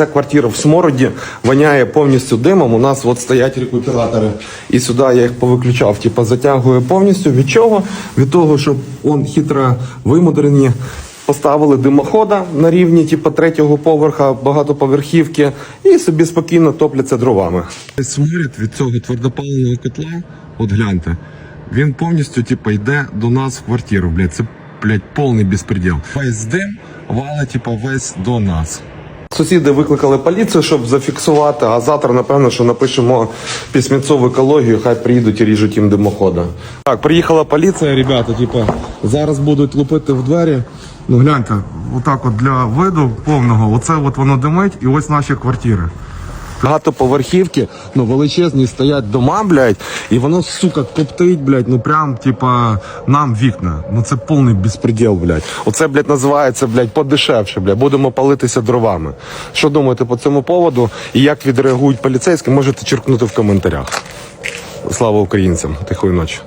Ця квартира в смороді воняє повністю димом. У нас от стоять рекуператори. І сюди я їх повиключав. Типа затягує повністю. Від чого? Від того, щоб он хитро вимудрені. Поставили димохода на рівні типу, третього поверха багатоповерхівки і собі спокійно топляться дровами. Сморід від цього твердопаленого котла, от гляньте, він повністю типу, йде до нас в квартиру. Блядь, це блядь, повний безпреділ. Весь дим валить типу, весь до нас. Сусіди викликали поліцію, щоб зафіксувати, а завтра, напевно, що напишемо письмецо в екологію, хай приїдуть і ріжуть їм димохода. Так, приїхала поліція, ребята, типу, зараз будуть лупити в двері. Ну гляньте, отак от для виду повного, оце от воно димить, і ось наші квартири. Багатоповерхівки, ну величезні стоять дома, блядь, і воно, сука, коптить, блядь, ну прям, типа, нам вікна. Ну це повний безпреділ, блядь. Оце, блядь, називається, блядь, подешевше, блядь. Будемо палитися дровами. Що думаєте по цьому поводу і як відреагують поліцейські, можете черкнути в коментарях. Слава українцям, тихої ночі.